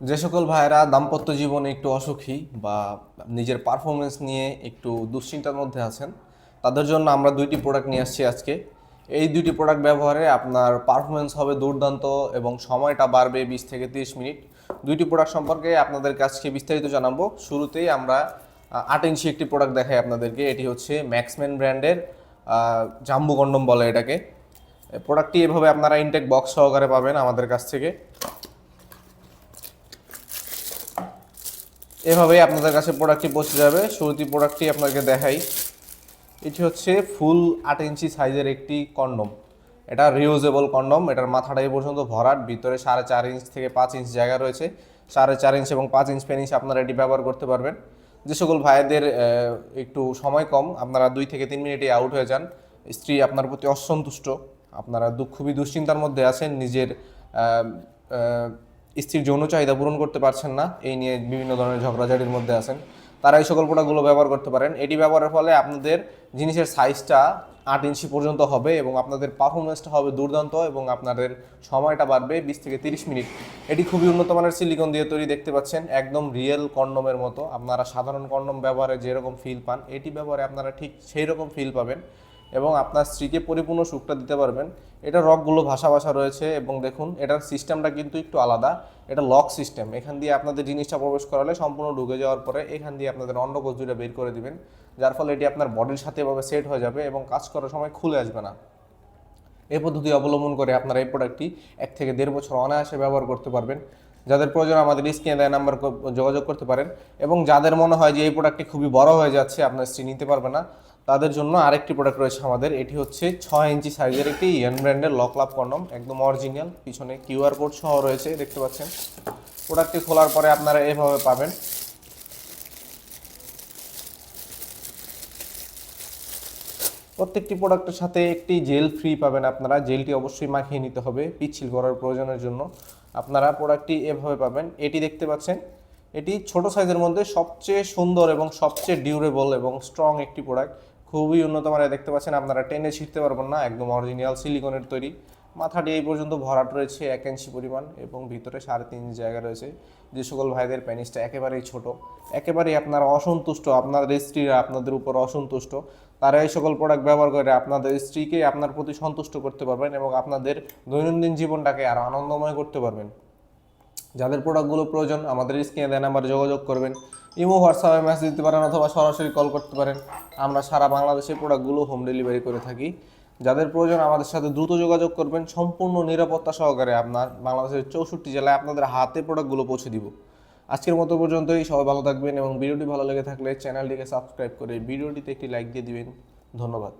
যে সকল ভাইয়েরা দাম্পত্য জীবনে একটু অসুখী বা নিজের পারফরমেন্স নিয়ে একটু দুশ্চিন্তার মধ্যে আছেন, তাদের জন্য আমরা দুইটি প্রোডাক্ট নিয়ে আসছি আজকে। এই দুইটি প্রোডাক্ট ব্যবহারে আপনার পারফরমেন্স হবে দুর্দান্ত এবং সময়টা বাড়বে বিশ থেকে তিরিশ মিনিট। দুইটি প্রোডাক্ট সম্পর্কে আপনাদের কাছকে বিস্তারিত জানাব। শুরুতেই আমরা আট ইঞ্চি একটি প্রোডাক্ট দেখাই আপনাদেরকে। এটি হচ্ছে ম্যাক্সম্যান ব্র্যান্ডের জাম্বু কন্ডম বলে এটাকে। প্রোডাক্টটি এভাবে আপনারা ইনটেক বক্স সহকারে পাবেন আমাদের কাছ থেকে। এভাবেই আপনাদের কাছে প্রোডাক্টটি পৌঁছে যাবে। শুরুতে প্রোডাক্টটি আপনাকে দেখাই। এটি হচ্ছে ফুল আট ইঞ্চি সাইজের একটি কন্ডম। এটা রিউজেবল কন্ডম। এটার মাথাটা এই পর্যন্ত ভরাট। ভিতরে সাড়ে চার ইঞ্চ থেকে পাঁচ ইঞ্চ জায়গা রয়েছে। সাড়ে চার ইঞ্চ এবং পাঁচ ইঞ্চ পেনিস আপনারা এটি ব্যবহার করতে পারবেন। যে সকল ভাইদের একটু সময় কম, আপনারা দুই থেকে তিন মিনিটে আউট হয়ে যান। স্ত্রী আপনার প্রতি অসন্তুষ্ট। আপনারা খুবই দুশ্চিন্তার মধ্যে আছেন। নিজের স্ত্রীর যৌন চাহিদা পূরণ করতে পারছেন না, এই নিয়ে বিভিন্ন ধরনের ঝগড়াঝাটির মধ্যে আছেন। তারা এই সকল প্রোডাক্টগুলো ব্যবহার করতে পারেন। এটি ব্যবহারের ফলে আপনাদের জিনিসের সাইজটা আট ইঞ্চি পর্যন্ত হবে এবং আপনাদের পারফরমেন্সটা হবে দুর্দান্ত এবং আপনাদের সময়টা বাড়বে বিশ থেকে তিরিশ মিনিট। এটি খুবই উন্নত মানের সিলিকন দিয়ে তৈরি দেখতে পাচ্ছেন, একদম রিয়েল কন্ডমের মতো। আপনারা সাধারণ কন্ডম ব্যবহারে যেরকম ফিল পান, এটি ব্যবহারে আপনারা ঠিক সেই রকম ফিল পাবেন। এবং আপনার স্ত্রীকে পরিপূর্ণ সুখটা দিতে পারবেন। এটা রকগুলো ভাষা ভাষা রয়েছে এবং দেখুন, এটার সিস্টেমটা কিন্তু একটু আলাদা। এটা লক সিস্টেম, এখান দিয়ে আপনাদের জিনিসটা প্রবেশ করালে সম্পূর্ণ ঢুকে যাওয়ার পরে এখান দিয়ে আপনাদের অন্ডকোষ দুটো বের করে দিবেন, যার ফলে এটি আপনার বডির সাথে এভাবে সেট হয়ে যাবে এবং কাজ করার সময় খুলে আসবে না। এই পদ্ধতি অবলম্বন করে আপনারা এই প্রোডাক্টটি এক থেকে দেড় বছর অনায়াসে ব্যবহার করতে পারবেন। যাদের প্রয়োজন আমাদের স্ক্রিনে দেয় নাম্বার যোগাযোগ করতে পারেন এবং যাদের মনে হয় যে এই প্রোডাক্টটি খুবই বড় হয়ে যাচ্ছে, আপনার স্ত্রী নিতে পারবে না তাদের জন্য আরেকটি প্রোডাক্ট রয়েছে আমাদের। এটি হচ্ছে ছয় ইঞ্চি সাইজের একটি ইয়ান ব্র্যান্ডের লক লাভ কন্ডম একদম অরিজিনাল পিছনে কিউআর কোড সহ রয়েছে, দেখতে পাচ্ছেন। প্রোডাক্টটি খোলার পরে আপনারা এভাবে পাবেন। প্রত্যেকটি প্রোডাক্টের সাথে একটি জেল ফ্রি পাবেন আপনারা। জেলটি অবশ্যই মাখিয়ে নিতে হবে, পিচ্ছিল করার প্রয়োজনের জন্য। আপনারা প্রোডাক্টটি এভাবে পাবেন। এটি দেখতে পাচ্ছেন, এটি ছোট সাইজের মধ্যে সবচেয়ে সুন্দর এবং সবচেয়ে ডিউরেবল এবং স্ট্রং একটি প্রোডাক্ট খুবই উন্নত মানের দেখতে পাচ্ছেন। আপনারা টেনে ছিঁড়তে পারবেন না, একদম অরিজিনাল সিলিকনের তৈরি। মাথাটি এই পর্যন্ত ভরাট রয়েছে এক ইঞ্চি পরিমাণ এবং ভিতরে সাড়ে তিন জায়গা রয়েছে। যে সকল ভাইদের প্যানিসটা একেবারেই ছোট, একেবারেই আপনারা অসন্তুষ্ট আপনাদের স্ত্রীরা আপনাদের উপর অসন্তুষ্ট, তারা এই সকল প্রোডাক্ট ব্যবহার করে আপনাদের স্ত্রীকে আপনার প্রতি সন্তুষ্ট করতে পারবেন এবং আপনাদের দৈনন্দিন জীবনটাকে আরও আনন্দময় করতে পারবেন। যাদের প্রোডাক্টগুলো প্রয়োজন, আমাদের স্ক্রিনে দেন নাম্বারে যোগাযোগ করবেন। ইমো হোয়াটসঅ্যাপে মেসেজ দিতে পারেন অথবা সরাসরি কল করতে পারেন। আমরা সারা বাংলাদেশে প্রোডাক্টগুলো হোম ডেলিভারি করে থাকি। যাদের প্রয়োজন, আমাদের সাথে দ্রুত যোগাযোগ করবেন। সম্পূর্ণ নিরাপত্তা সহকারে আপনার বাংলাদেশের চৌষট্টি জেলায় আপনাদের হাতে প্রোডাক্টগুলো পৌঁছে দিব। আজকের মতো পর্যন্তই, সবাই ভালো থাকবেন এবং ভিডিওটি ভালো লেগে থাকলে চ্যানেলটিকে সাবস্ক্রাইব করে ভিডিওটিতে একটি লাইক দিয়ে দিবেন। ধন্যবাদ।